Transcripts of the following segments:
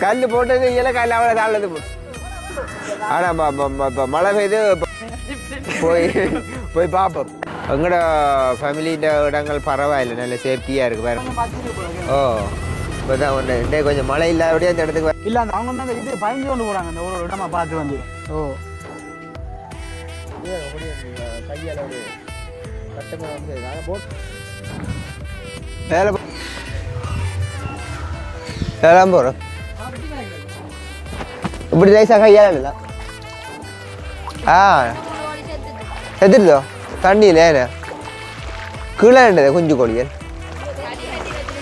கல் போட்டது இல்லை கல் அவ்வளோ தாழ்ந்தது ஆனால் இப்போ மழை பெய்து போய் போய் பார்ப்போம் எங்களோட ஃபேமிலின்ற இடங்கள் பரவாயில்லை நல்ல சேஃப்டியாக இருக்கு பாருங்க ஓ இப்போ தான் ஒன்று கொஞ்சம் மழை இல்லாதபடியே அந்த இடத்துக்கு இல்ல அந்த அவங்க வந்து அந்த இது பயந்து கொண்டு போறாங்க அந்த ஒரு ஒரு இடமா பார்த்து வந்து ஓ வேலை போ- வேலாம் போகிறோம் இப்படி ரைஸாக கையால் ஆ செத்துருதோ தண்ணியில் ஏன கீழே இருந்தது குஞ்சு கோழிகள்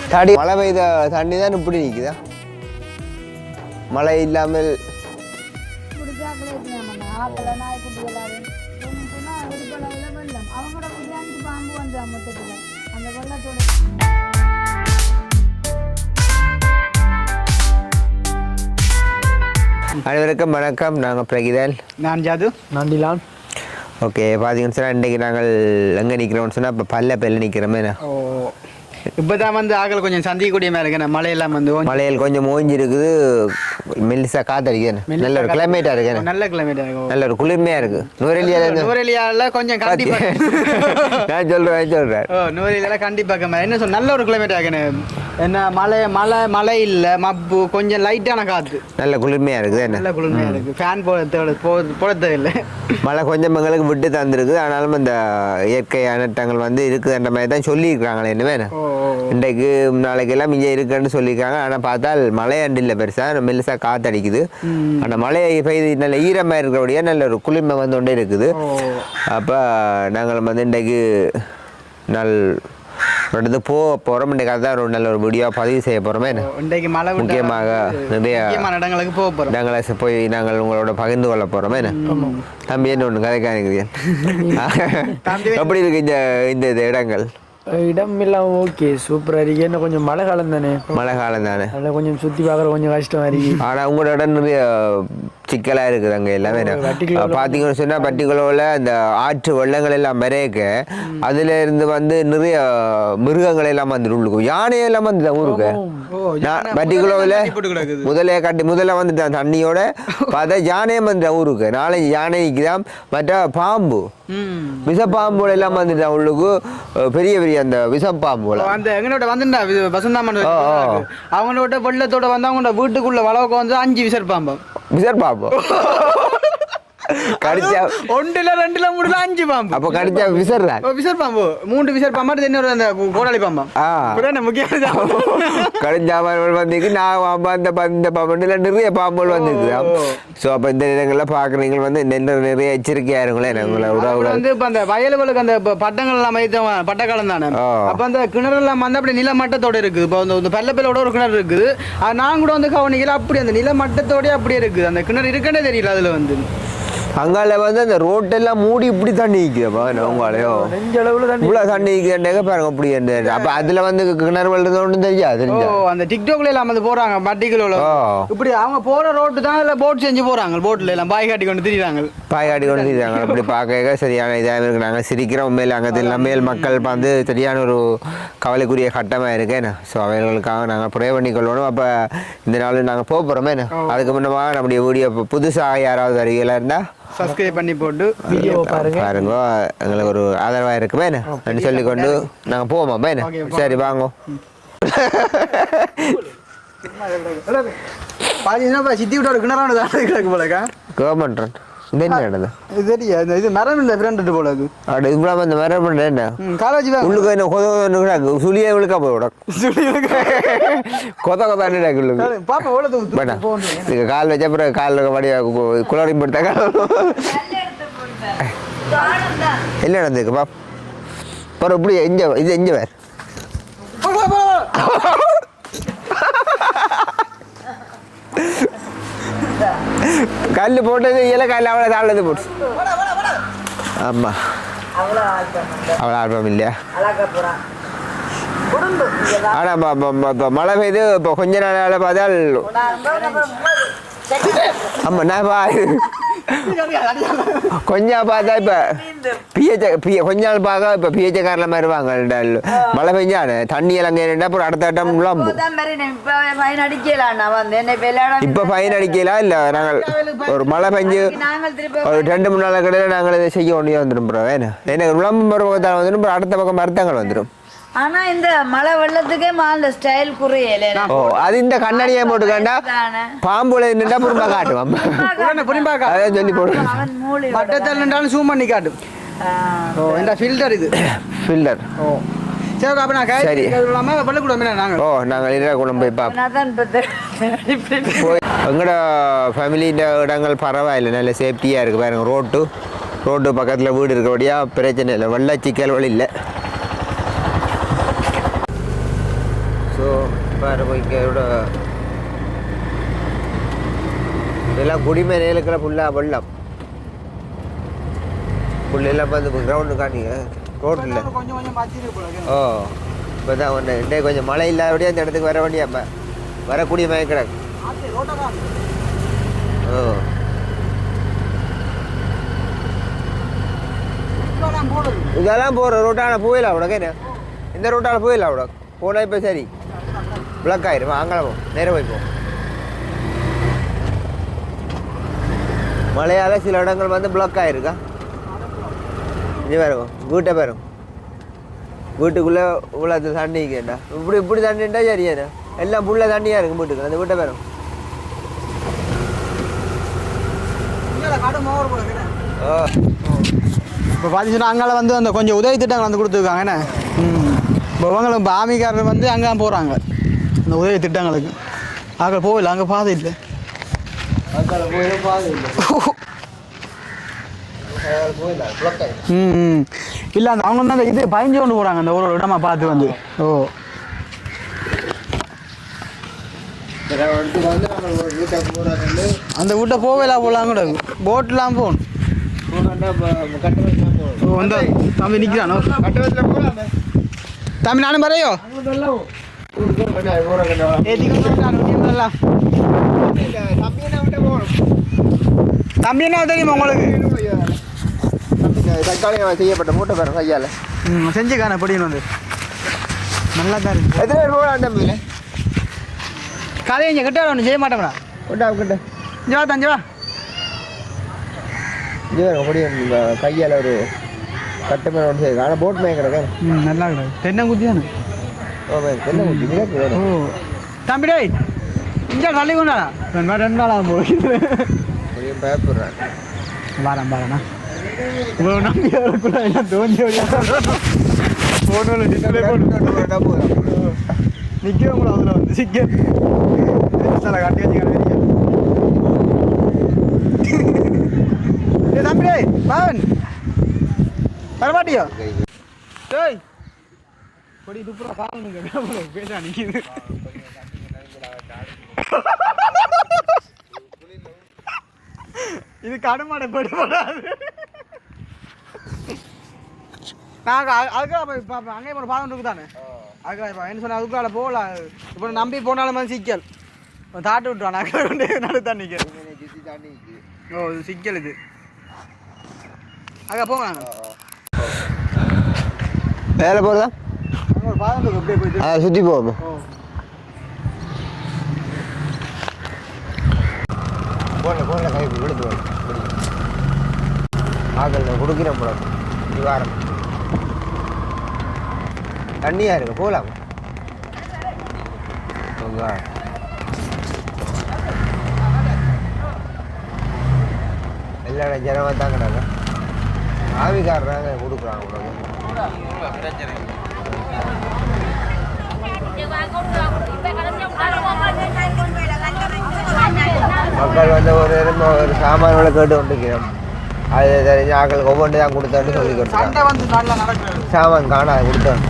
தடி மழை பெய்த தண்ணி தான் இப்படி நிற்குதா மழை இல்லாமல் அவங்களோட பாம்பு வந்து அந்த வெள்ளத்தோட அனைவருக்கும் வணக்கம். நாங்கள் பிரகிதன். நான் ஜாது. நண்டிலான் ஓகே பார்த்தீங்கன்னு சொன்னால் இன்றைக்கி நாங்கள் எங்கே நிற்கிறோம்னு சொன்னால் இப்போ பல்ல பெல்ல நிற்கிறோமே ஓ இப்பதான் வந்து ஆக்கள் கொஞ்சம் சந்திக்கக்கூடிய மேல இருக்கு. மழையெல்லாம் வந்து மலையில் கொஞ்சம் ஓஞ்சி இருக்குது மெல்லிசா காத்தடிக்குது நல்ல ஒரு கிளைமேட்டாக இருக்கு நல்ல கிளைமேட் இருக்கும் நல்ல ஒரு குளிர்மையாக இருக்குது நுவரெலியால நூரெலியால கொஞ்சம் கண்டிப்பா நான் சொல்கிறேன் சொல்கிறேன் ஓ நூரெலியால கண்டிப்பா என்ன சொல் நல்ல ஒரு கிளைமேட் ஆகணும் என்ன? மழை மழை மழை இல்ல மப்பு கொஞ்சம் லைட்டான காத்து. நல்ல குளிர்மையாக இருக்குது நல்ல குளிர்மையா இருக்கு. ஃபேன் போட போட தேவையில்லை மழை கொஞ்சம் எங்களுக்கு விட்டு தந்துருக்குது ஆனாலும் இந்த இயற்கை அனட்டங்கள் வந்து இருக்குதுன்ற மாதிரி தான் சொல்லியிருக்கிறாங்களே என்ன? வேணும் ஓ ஓ, ஓ. இன்றைக்கு நாளைக்கு எல்லாம் இங்கே இருக்குன்னு சொல்லியிருக்காங்க ஆனால் பார்த்தால் மழை அண்டு இல்லை பெருசாக மெல்லிசாக காத்தடிக்குது. அந்த மழை பெய்து நல்ல ஈரமாக இருக்கிறபடியே நல்ல ஒரு குளிர்மை வந்து கொண்டே இருக்குது அப்போ நாங்கள் வந்து இன்றைக்கு நல் அடுத்து போக போகிறோம் இன்றைக்கு அதான் ஒரு நல்ல ஒரு வீடியோ பதிவு செய்ய போகிறோமே இன்றைக்கு மழை முக்கியமாக நிறைய இடங்களுக்கு போக போறோம். நாங்கள் போய் நாங்கள் உங்களோட பகிர்ந்து கொள்ள போகிறோமே தம்பி என்ன ஒன்று கதை காணிக்கிறீங்க எப்படி இருக்கு இந்த இந்த இடங்கள்? இடம் எல்லாம் ஓகே சூப்பரா இருக்கு. என்ன கொஞ்சம் மழை காலம் தானே? மழை காலம் தானே. அதில் கொஞ்சம் சுத்தி பார்க்குற கொஞ்சம் கஷ்டமா இருக்கு. ஆனால் உங்களோட இடம் நிறைய சிக்கலாக இருக்குது அங்கே எல்லாமே. வட்டிக்குள்ள பார்த்தீங்கன்னு சொன்னால் பட்டிக்குளவில் அந்த ஆற்று வெள்ளங்கள் எல்லாம் மறைக்க அதுல இருந்து வந்து நிறைய மிருகங்கள் எல்லாம் வந்து உள்ளுக்கு யானை எல்லாம் வந்து ஊருக்கு கிடக்குது. முதலே கட்டி முதல்ல வந்துட்டான் தண்ணியோட பார்த்தா யானையும் வந்துட்டான் ஊருக்கு. நாளை யானை நிற்குதான் மற்ற பாம்பு. ம். விஷப்பாம்புகள் எல்லாம் வந்துட்டான் உள்ளுக்கு பெரிய பெரிய அந்த விஷப்பாம்புகள் ஓ, அந்த எங்களோட வந்துண்டா வசந்தாமன். அவங்களோட வெள்ளத்தோட வந்து அவங்களோட வீட்டுக்குள்ள வளவுக்கு வந்து அஞ்சு விசர் பாம்பம் விஷப்பாம்பு கடிச்சா ஒன்றுல ரெண்டுல மூணுல அஞ்சு பாம்பு அப்போ கடிச்சா விசர்றான் ஓ, விசர் பாம்பு மூன்று விசர் பாம்பு இன்னொரு அந்த கோடாளி பாம்பம் ஆ. இப்படிதான் முக்கியம் கடிஞ்சாமல் வந்திருக்கு நான் பாம்பு அந்த இந்த பாம்புல நிறைய பாம்புகள் வந்துருக்குதான் ஸோ அப்போ இந்த இடங்களில் பார்க்குறீங்க வந்து நெல் நிறைய எச்சரிக்கையாக இருங்களேன் உங்களை உறவுகள் வந்து இப்ப அந்த வயலுகளுக்கு அந்த பட்டங்கள் எல்லாம் வைத்தவன் பட்டக்காலம் தானே. அப்ப அந்த கிணறு எல்லாம் வந்து அப்படி நிலமட்டத்தோட இருக்குது இப்போ இந்த பல்ல பல்லோட ஒரு கிணறு இருக்குது நான் கூட வந்து கவனிக்கல அப்படி அந்த நிலமட்டத்தோடய அப்படியே இருக்குது அந்த கிணறு இருக்குன்னே தெரியல அதுல வந்து அங்கால வந்து அந்த ரோட்டெல்லாம் மூடி இப்படி தண்ணி நிற்குதுப்பா உங்களையோ. தண்ணி இவ்வளோ தண்ணி நிற்கிறேன் பாருங்க அப்படி இருந்தது அப்போ அதில் வந்து கிணறு வெள்ளது ஒன்றும் தெரிஞ்சா. அந்த டிக்டாக்ல எல்லாம் வந்து போறாங்க பட்டிக்குள்ள ஓ. இப்படி அவங்க போற ரோட்டு தான் இல்ல போட் செஞ்சு போறாங்க போட்ல எல்லாம் பாய் காட்டி கொண்டு திரிறாங்க பாய்காட்டி கொண்டு இருக்காங்க அப்படி பார்க்க சரியான இதாக இருக்கு. நாங்கள் சிரிக்கிறோம் உண்மையில் அங்கே எல்லாம் மேல் மக்கள் வந்து சரியான ஒரு கவலைக்குரிய கட்டமாக இருக்கேன் ஸோ அவர்களுக்காக நாங்கள் ப்ரே பண்ணிக்கொள்ளணும். அப்போ இந்த நாள் நாங்கள் போக போகிறோமே அதுக்கு முன்னமாக நம்முடைய வீடியோ புதுசாக யாராவது வருகையில் இருந்தால் சப்ஸ்கிரைப் பண்ணி போட்டு வீடியோ பாருங்க. பாருங்க. எங்களுக்கு ஒரு ஆதரவாக இருக்குமே என்ன? சொல்லிக்கொண்டு நாங்கள் போவோமா Okay, சரி வாங்க. பாதி என்ன சித்தி விட்டு ஒரு கிணறான கிடக்கு போலக்கா? கவர்மெண்ட் என்ன இது இந்த இது மரம் இல்லை ஃப்ரெண்ட் போல அது அப்படி இவ்வளோ பண்ணுற என்ன காலேஜ் உள்ளுக்கு என்ன கொத கொத சுழியே விழுக்கா போய் விட கொத கொதான்னு இருக்கு உள்ளுக்கு பாப்பா எவ்வளோ தூரம் வேண்டாம் இதுக்கு கால் வச்ச அப்புறம் காலில் வடி குளோரின் போட்டு என்ன நடந்திருக்கு பாப் அப்புறம் இப்படி எஞ்ச இது எஞ்ச வேறு கல் போட்டது இல்லை கல் அவ்வளோ தாழ்ந்தது போட்டு ஆமாம் அவ்வளோ ஆல்பம் இல்லையா ஆனால் இப்போ மழை பெய்து இப்போ கொஞ்ச நாளால் பார்த்தால் ஆமாம் நான் பா கொஞ்சம் பார்த்தா இப்ப பிஹெச் பிஹெச் கொஞ்ச நாள் பார்க்க இப்ப பிஹெச் காரில் டல். மழை பெஞ்சானு தண்ணி எல்லாம் கேட்டா அப்புறம் அடுத்த இடம் விளையாட இப்ப ஃபைன் அடிக்கலாம் இல்ல நாங்கள் ஒரு மழை பெஞ்சு ஒரு ரெண்டு மூணு நாள் கடையில் நாங்கள் இதை செய்ய வேண்டிய வந்துடும் ப்ரோ ஏன்னா எனக்கு விளம்பரம் பருவத்தால் வந்துடும் அடுத்த பக்கம் மருத்தங்கள் வந்துடும் ஆனா இந்த மழை வெள்ளத்துக்கே அந்த ஸ்டைல் குறையல ஓ அது இந்த கண்ணாடியை போட்டுக்காண்டா பாம்புல நின்றா புறமா காட்டுவான் உடனே புரியும்பாக்கா அதான் சொல்லி போடுவேன் மட்டத்தில் நின்றாலும் ஜூம் பண்ணி காட்டும். ஓ இந்த ஃபில்டர் இது. ஃபில்டர் ஓ. சரி அப்போ நான் சரி. பள்ளிக்கூடம் நாங்கள் ஓ நாங்கள் இடம் போய் பார்ப்போம் அதான் இப்ப போய் எங்களோட ஃபேமிலியின் இடங்கள் பரவாயில்லை. நல்ல சேஃப்டியாக இருக்குது பாருங்க ரோட்டு ரோட்டு பக்கத்தில் வீடு இருக்கபடியா பிரச்சனை இல்லை. வெள்ள சிக்கல்கள் இல்லை ஸோ பாருங்க இங்கே இதெல்லாம் குடிமை நேலுக்கிற ஃபுல்லாக வெள்ளம். ஃபுல்லெல்லாம் வந்து கிரவுண்டு காணிங்க ரோட்டில் ஓ இப்போ தான் ஒன்று இன்றைக்கு கொஞ்சம் மழை இல்லாதபடியே அந்த இடத்துக்கு வர வேண்டிய வரக்கூடிய மயக்கிடக்கு ஓ. இதெல்லாம் போகிற ரோட்டான போயிடலாம் உனக்கு என்ன? இந்த ரோட்டால் போயிடலாம் உனக்கு போனால் இப்போ சரி. பிளக் ஆயிரும் அங்கே போ. நேரம் போய் போ. மழையால் சில இடங்கள் வந்து பிளாக் ஆயிருக்கா? இங்கே வரும் வீட்டை பாருங்க வீட்டுக்குள்ளே இவ்வளோ தண்ணி கேட்டா இப்படி இப்படி தண்ணிண்டா சரியாண்ணா எல்லாம் புள்ள தண்ணியாக இருக்கும் வீட்டுக்கு அந்த வீட்டை பாருங்க ஓ. இப்போ பார்த்தீங்கன்னா அங்கால வந்து அந்த கொஞ்சம் உதவி திட்டங்கள் வந்து கொடுத்துருக்காங்க என்ன? இப்போ இவங்களும் இப்போ ஆமிக்காரர் வந்து அங்கே போகிறாங்க அந்த உதவி திட்டங்களுக்கு அங்கே போகல அங்கே பாதை இல்லை. ம் இல்லை அந்த அவங்க அந்த இது பயஞ்சு கொண்டு போகிறாங்க அந்த ஒரு இடமா பார்த்து வந்து. ஓ. அந்த வீட்டை போகல போகலாம் கூட போட்லாம் போகணும். தம்பி நிற்கிறானோ போகலாமே. தம்பி நானும் வரையோ? தம்பி என்ன தெரியுமா உங்களுக்கு தக்காளி செய்யப்பட்ட மூட்டை பேர் கையால் ம் செஞ்சுக்கான படிக்கணும் வந்து நல்லா தான் இருக்கு எத்தனை பேர் போகலாம் தம்பியில் கதையை இங்கே கிட்ட ஒன்று செய்ய மாட்டோம்டா கிட்ட கிட்ட இங்கே வா தஞ்சு வா இது கையால் ஒரு கட்டு மேலே ஒன்று செய்யுது ஆனால் போட் மேய்க்கிறேன் ம் நல்லா இருக்கு தென்னங்குத்தி தானே தம்பிடே மேம் தென்னை குட்டி வேணும் தம்பி டேய் இங்கே தள்ளி கொண்டாடா ரெண்டு நாள் ரெண்டு பயப்படுறேன் வரேன் வரேண்ணா இவ்வளோ நம்பி வரக்கூடாது என்ன தோண்டி ஃபோனில் டிஸ்பிளே போட்டு. நிற்கிறவங்களும் அதில் வந்து சிக்க. சில கட்டி வச்சுக்கிறேன் ஏ தம்பி டேய் பாவன். வரமாட்டியோ டேய் பொடி துப்புரா பாவனுங்க பேசா நிற்கிது இது கடுமாடை படுபடாது நாங்கள் அதுக்காக போய் பார்ப்போம் அங்கேயும் ஒரு பாதம் இருக்கு தானே அதுக்காக இப்போ என்ன சொன்ன அதுக்காக போகலாம் இப்போ நம்பி போனாலும் வந்து சிக்கல். இப்போ தாட்டு விட்டுருவான் நாங்கள் கொண்டு நடு தண்ணி ஓ இது சிக்கல் இது. அக்கா போங்க. வேலை போகிறதா அங்கே அதை சுற்றி போவோம் கை விழுத்து ஆகல கொடுக்கிறேன் போல வாரம் தண்ணியா இருக்கு போகலாம் எல்லா இடம் ஜனமாக தான் கிடக்கு ஆவிக்காரராங்க கொடுக்குறாங்க உனக்கு மக்கள் வந்து ஒரு ஒரு சாமான்களை கேட்டு கொண்டிருக்கிறோம் அது தெரிஞ்ச ஆக்களுக்கு ஒவ்வொன்று தான் கொடுத்தான்னு சொல்லி கொடுத்தாங்க சாமான் காணாது கொடுத்தோம்.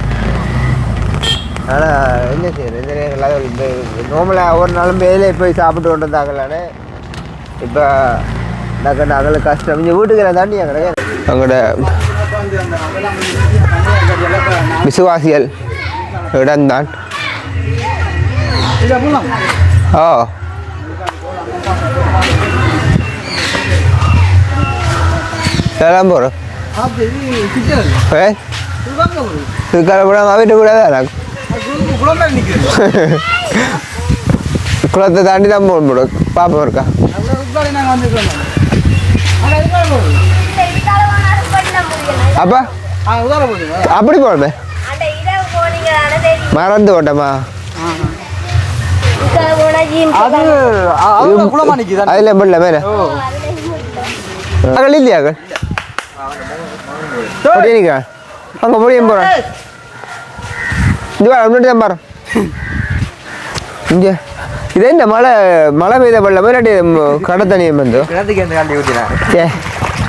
ஆனால் என்ன செய்யறது? இந்த நேரங்கள் இந்த நார்மலாக ஒரு நாளும் வேலையை போய் சாப்பிட்டு கொண்டு வந்தாங்களானே இப்போ டக்கு நகலுக்கு கஷ்டம். இங்கே வீட்டுக்கு தாண்டி கிடையாது. அவங்களோட விசுவாசிகள் இடம்தான். கூட தான் இருக்கும் அது குளம் நிற்குது குளத்தை தாண்டி தான் போக முடியும் பாப்பா இருக்கா அப்பா அப்படி போகணுமே மறந்து போட்டோமா அது மழை பெய்த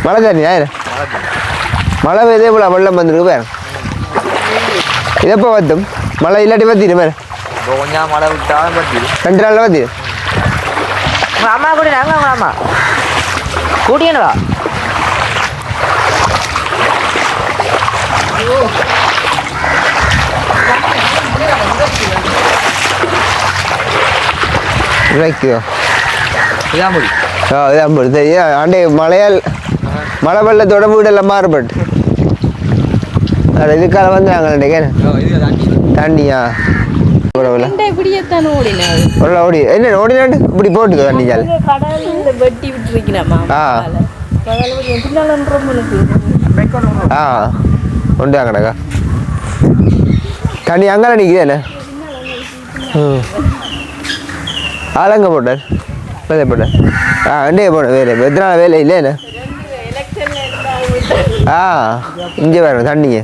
மழை தண்ணியா இது? மழை பெய்தே போல வெள்ளம் வந்துருக்கு பேர். இதப்போ வத்தும்? மழை இல்லாட்டி இப்போ கொஞ்சம் மழை விட்டாலும் பற்றி ரெண்டு நாளில் வத்திடு உங்க அம்மா கூட நாங்க உங்க அம்மா கூட்டியனவா வைக்கும் இதான் முடி ஆ இதான் ஆண்டே மழையால் மழை வெள்ளத்தோட வீடெல்லாம் மாறுபட்டு அது இதுக்கால வந்து நாங்கள் நினைக்கிறேன் தண்ணியா ஓடி என்ன ஓடினாண்டு? இப்படி போட்டுக்கோ கடல்ல வெட்டி விட்டுருக்கிறேம்மா ஆ. ஆ உண்டு அங்கடக்கா தண்ணி அங்கே நிற்குது ம். ஆளங்க போட்டார். வேலை போட்டார். ஆ அண்டே போன வேலை எத்தனை வேலை இல்லை என்ன? ஆ இங்கே தண்ணிங்க.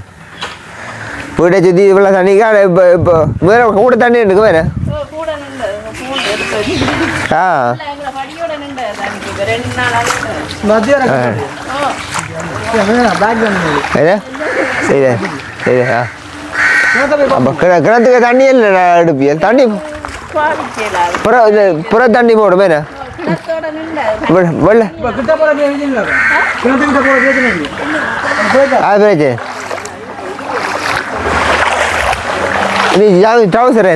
நாள் மத்தியானம் பேக் பண்ணி ஏதா சரி சரி ஆ கிணத்தை போய் அப்போ கிண கிணத்துக்கு தண்ணி இல்லை எடுப்பியல் தண்ணி புற இது புற தண்ணி போடும் வேறு வெள்ள கிட்ட போகிற பிரச்சனை இல்லை கிணத்துக்கிட்ட போகிற பிரச்சனை இல்லை போய்க்கா அது பிரச்சனை நீ யாரு ட்ரௌசர்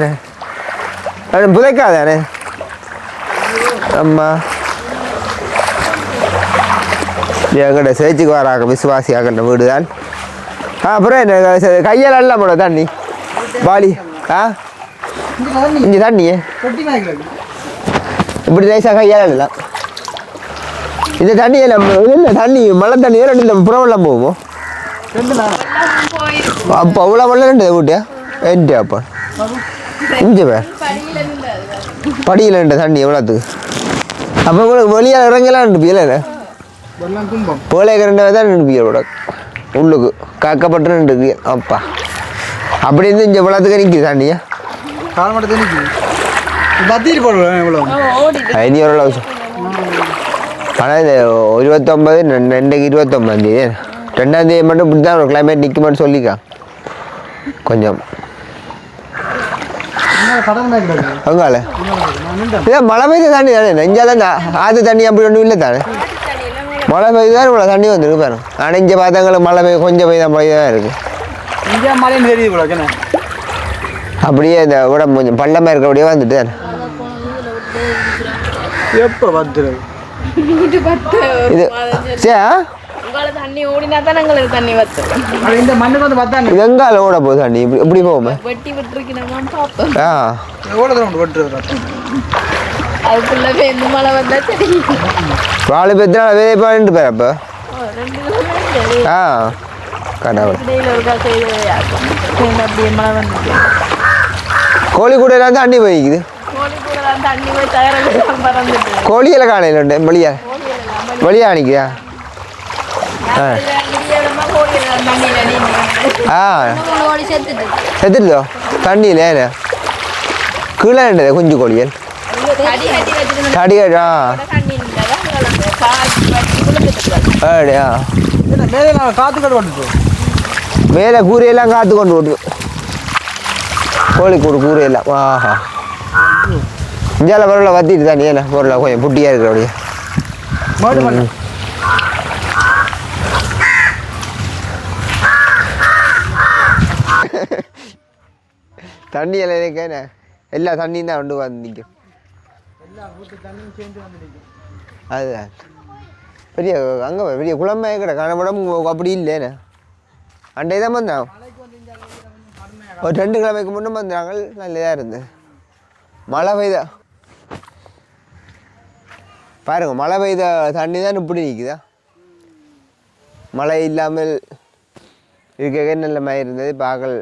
அது புதைக்காதானே அம்மா. எங்கள்கிட்ட சேர்ச்சுக்கு வராங்க விசுவாசி ஆகின்ற வீடு தான் ஆ அப்புறம் என்ன? கையால் எல்லாம் போட தண்ணி. பாலி ஆ? இங்கே தண்ணி. இங்கே தண்ணியே. இப்படி லேசாக கையால் எல்லாம் இந்த தண்ணி எல்லாம் இல்லை தண்ணி? மழை தண்ணி ரெண்டு இந்த புறவெல்லாம் நாள் அப்போ அவ்வளோ வெள்ளம் ரெண்டு வீட்டியா? என்ட்டு அப்போ இங்கே பேர் படியில் தண்ணி எவ்வளோத்துக்கு அப்போ உங்களுக்கு வெளியால் இறங்கலாம் இருப்பியல வெள்ளம் கும்பம் போலேக்கு ரெண்டு தான் இருப்பியல் கூட உள்ளுக்கு காக்கப்பட்டு நின்றுக்கு அப்பா அப்படி இருந்து இங்கே இவ்வளோத்துக்கு நிற்கிது தண்ணியா கால் மட்டும் தண்ணிக்கு போடுவேன் ஆனால் இந்த இருபத்தொம்பது ரெண்டுக்கு இருபத்தொம்பதாம் ரெண்டாம் தேதி மட்டும் இப்படி தான் ஒரு கிளைமேட் நிற்குமான்னு சொல்லிக்கா கொஞ்சம் அங்கால இதான் மழை பெய்த தண்ணி தானே? நெஞ்சா தான்? ஆற்று தண்ணி அப்படி ஒன்றும் இல்லை தானே? மழை பெய்து தான் இவ்வளோ தண்ணி வந்துருக்கு பாருங்க ஆனால் இங்கே பார்த்தாங்களுக்கு மழை பெய்ய கொஞ்சம் பெய்த மாதிரி தான் இருக்குது அப்படியே இந்த உடம்பு கொஞ்சம் பள்ளமாக இருக்கிறபடியே வந்துட்டு தானே. எப்போ வந்துடுது இது சே தண்ணி ஓடினா தான் எங்களுக்கு தண்ணி வத்து அது இந்த மண்ணுக்கு வந்து பார்த்தாங்க இது எங்கால ஓட போகுது தண்ணி? இப்படி இப்படி போகுமே? வெட்டி விட்டுருக்கிறோமா பார்ப்போம் ஆ. எவ்வளோ தூரம் உண்டு வெட்டுறது அதுக்குள்ள இந்த மழை வந்தா சரி. வாழை பெத்தினா வேலை பாட்டு பேர் அப்போ. ரெண்டு கிலோமீட்டர் ஆ கடவுள் இடையில ஒரு காசு அப்படியே மழை வந்துச்சு கோழி கூட எல்லாம் தண்ணி போய்க்குது. கோழி கூட தான் தண்ணி போய் தகரம் பறந்துட்டு கோழியில் காலையில் உண்டு வெளியா. வெளியா அணிக்குதா? ஆ விடியறமா தண்ணியில தண்ணியில் ஏன கீழே இருந்தது குஞ்சு கோழியல் தடி கட்டி வச்சிருந்த ஆ அப்படியா மேலே நான் காற்று கட்டு மேலே காத்து கொண்டு விட்டு கோழிக்கூடு கூரையெல்லாம் ஆஹா இந்தியாவில் பொருளை வத்திட்டு தான் ஏன்னா பொருளை கொஞ்சம் புட்டியாக இருக்கிற அப்படியே தண்ணி எல்லாம் இருக்கேனே எல்லா தண்ணியும் தான் கொண்டு வந்து நிற்கும் அதுதான் பெரிய அங்கே பெரிய குழம்பு கிட கனப்படம் அப்படி இல்லைண்ணே அண்டே தான் வந்தான் ஒரு ரெண்டு கிழமைக்கு முன்னே வந்தாங்க. நல்லதாக இருந்து மழை பெய்தா பாருங்க மழை பெய்த தண்ணி தான் இப்படி நிற்குதா மழை இல்லாமல் இருக்க நல்ல மாதிரி இருந்தது. பாகல்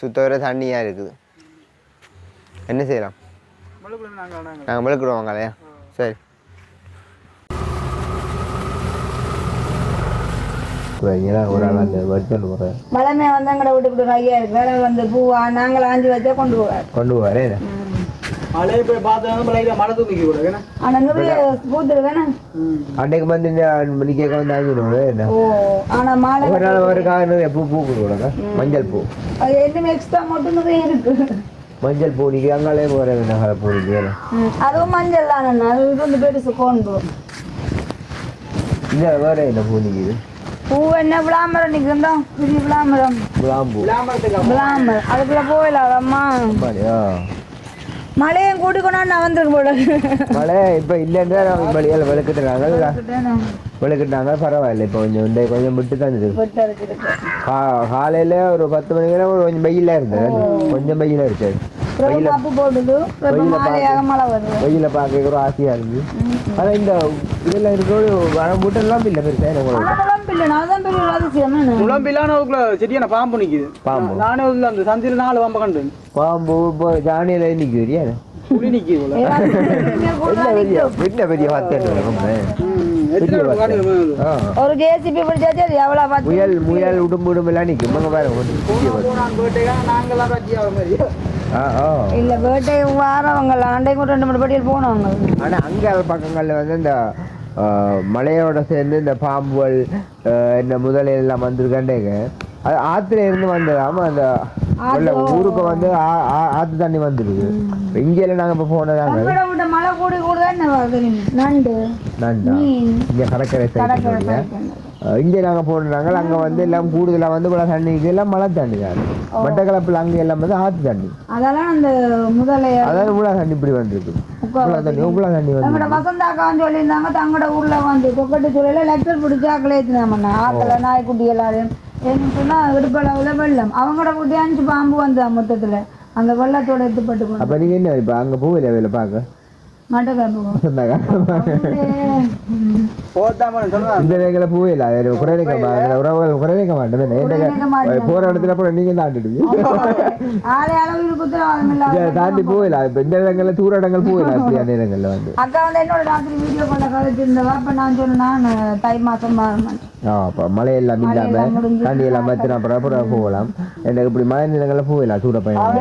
சுத்தவர தண்ணியாக இருக்குது. என்ன செய்யலாம்? நாங்கள் மெழுக்கிடுவோம் கலையா சரி. வந்து எங்கட வீட்டுக்கு ஐயா இருக்கு. வேலை வந்து பூவா நாங்கள் ஆஞ்சி வச்சா கொண்டு போவார். கொண்டு வரேன் அன்னைக்கு வந்து கேட்க வந்து ஆகிடும் ஒரு நாள் ஒரு கால நிறைய பூ கொடுக்கலங்க மஞ்சள் பூ எக்ஸ்ட்ரா மட்டும் இருக்கு மஞ்சள் பூ நிற்க அங்காலே போகிற நகர பூ நிற்க ம், அதுவும் மஞ்சள் தானே அது இது வந்து பெருசு கொண்டு இல்லை வேற என்ன பூ நிற்கிது பூ என்ன விளாமரம் நிற்கிறோம் விளாமரம் விளாம்பூ விளாமரம் அதுக்குள்ள போயிடலாம்மா அப்படியா மழையும் கூட்டி கொண்டாந்து நான் வந்திருக்கு போல. மழை இப்போ இல்லைன்னா நம்ம வழியால் விளக்குட்டுறாங்க விளக்குட்டாங்க பரவாயில்ல. இப்போ கொஞ்சம் இந்த கொஞ்சம் விட்டு தான் இருக்குது விட்டு அரைச்சிருக்கு கா காலையில் ஒரு பத்து மணிக்கெல்லாம் ஒரு கொஞ்சம் வெயிலாக இருந்தது. கொஞ்சம் வெயிலாக இருக்காது வெயில பார்க்க ஒரு ஆசையாக இருந்து ஆனால் இந்த இதெல்லாம் இருக்கிற வரம் பூட்டெல்லாம் இல்லை பெருசாக எனக்கு. அதுக்குள்ள செடியான பாம்பு நிக்குது. பாம்பு. நானே உள்ள அந்த சந்தில நாலு பாம்பு கண்டு பாம்பு இப்போ ஜானியில் சரியா புலி நிக்குது பெரிய பெரிய ஒரு ஜேசிபி பிடிச்சா சரி எவ்வளோ பார்த்து? முயல் முயல் உடும்பு உடும்பெல்லாம் நிற்கும் அங்கே இல்லை வாரவங்க அண்டைக்கு ரெண்டு மூணு படியில் போனவங்க. ஆனால் அங்கே பக்கங்களில் வந்து இந்த மலையோட சேர்ந்து இந்த பாம்புகள் இந்த முதலை எல்லாம் வந்திருக்காண்டேங்க அது ஆற்றுல இருந்து வந்ததாம அந்த ஊருக்கு வந்து ஆத்து தண்ணி வந்துருக்கு இங்கேயும் நாங்கள் இப்போ போனதாங்க. மழை கூடி கூட நண்டு மீன் இங்கே கடற்கரை சைடு. இங்கே நாங்கள் போனாங்க அங்கே வந்து எல்லாம் கூடுதலாக வந்து இவ்வளோ தண்ணி இருக்குது எல்லாம் மழை தண்ணி தான் மட்டக்களப்பில் அங்கே எல்லாம் வந்து ஆற்று தண்ணி. அதெல்லாம் அந்த முதலைய அதான் இவ்வளோ தண்ணி இப்படி வந்திருக்கு. இவ்வளோ தண்ணி இவ்வளோ தண்ணி வந்து வசந்தாக்கான்னு சொல்லியிருந்தாங்க தங்களோட ஊர்ல வந்து. கொக்கட்டு சூழல லெக்சர் பிடிச்சா கிளேத்தினாமண்ணா ஆத்துல நாய்க்குட்டி எல்லாரையும். ஏன்னு சொன்னா இடுப்பளவுல வெள்ளம். அவங்களோட குட்டி அஞ்சு பாம்பு வந்தா மொத்தத்துல. அந்த வெள்ளத்தோட எடுத்துப்பட்டு அப்போ நீங்கள் என்ன இப்போ அங்கே போகல வேலை பார்க்க? இந்த வேகல போகல அது குறைக்க மாட்டேன் உறவுகள் குறைக்க மாட்டேன் மாட்டேன். போற இடத்துல அப்புறம் நீங்க தாண்டிடுவீங்க ஆளை அளவு குத்திரம் இல்லாத இதை தாண்டி போகல இப்ப இந்த இடங்கள்ல தூர இடங்கள் போகல அப்படியா நேரங்கள்ல வந்து. அக்கா வந்து என்னோட ராத்திரி வீடியோ கால கழிச்சிருந்தவா அப்ப நான் சொன்னேன் தை மாசம் அப்ப மழையெல்லாம் இல்லாம தண்ணி எல்லாம் மத்தின அப்புறம் அப்புறம் போகலாம் எனக்கு இப்படி மழை நிலங்கள்ல போகலாம் தூர பயணம்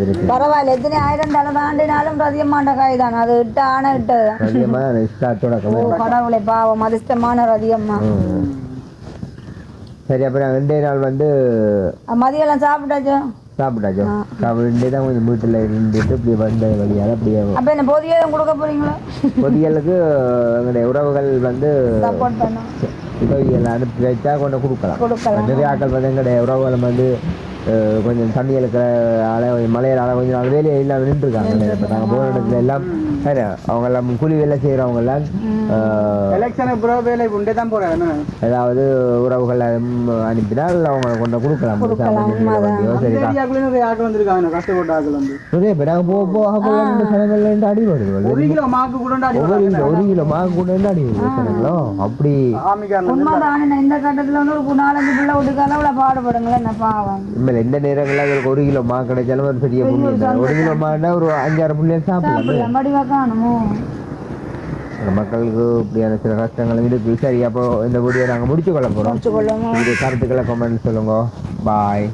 இருக்கு பரவாயில்ல எத்தனை ஆயிரம் தலை தாண்டினாலும் ரதியமாண்ட காய் தான் அது இட்ட ஆன இட்டது கடவுளை பாவம் அதிர்ஷ்டமான ரதியம்மா சரி அப்புறம் ரெண்டே நாள் வந்து மதியெல்லாம் சாப்பிட்டாச்சோ சாப்பிட்டாச்சோ? சாப்பிட்டு தான் கொஞ்சம் வீட்டுல இருந்துட்டு இப்படி வந்த வழியால அப்படியே அப்ப என்ன பொதியம் கொடுக்க போறீங்களா? பொதியலுக்கு எங்களுடைய உறவுகள் வந்து உதவிகள் அனுப்பி வச்சா கொண்டு கொடுக்கலாம். நிறைய ஆட்கள் வந்து எங்களுடைய உறவுகள் வந்து கொஞ்சம் தண்ணி இருக்கிற ஆள மலையில ஆள கொஞ்சம் நாள் வேலையை இல்லாமல் நின்றுருக்காங்க. இப்போ நாங்கள் போகிற இடத்துல எல்லாம் சரி, அவங்க எல்லாம் கூலி வேலை செய்கிறவங்க எல்லாம் ஏதாவது உறவுகள் அனுப்பினால் அவங்க கொண்டு கொடுக்கலாம். நிறைய பேர் நாங்கள் போக போக போக இந்த சனங்கள்ல இருந்து அடிபடுது ஒரு கிலோ மாக்கு கூட அடிபடுது சனங்களோ? அப்படி. இந்த கட்டத்துல வந்து ஒரு நாலஞ்சு பிள்ளை விட்டுக்கால அவ்வளோ பாடுபடுங்களேன் என்ன பாவம். இனிமேல் எந்த நேரங்களில் அவருக்கு ஒரு கிலோ மா கிடைச்சாலும் ஒரு பெரிய தான். ஒரு கிலோ மான்னா ஒரு அஞ்சாறு புள்ளியாக சாப்பிடலாம். மக்களுக்கு இப்படியான சில கஷ்டங்கள் இருக்கு. சரி அப்போ இந்த வீடியோ நாங்கள் முடிச்சு கொள்ள போகிறோம் இது கருத்துக்களை கமெண்ட் சொல்லுங்க. பாய்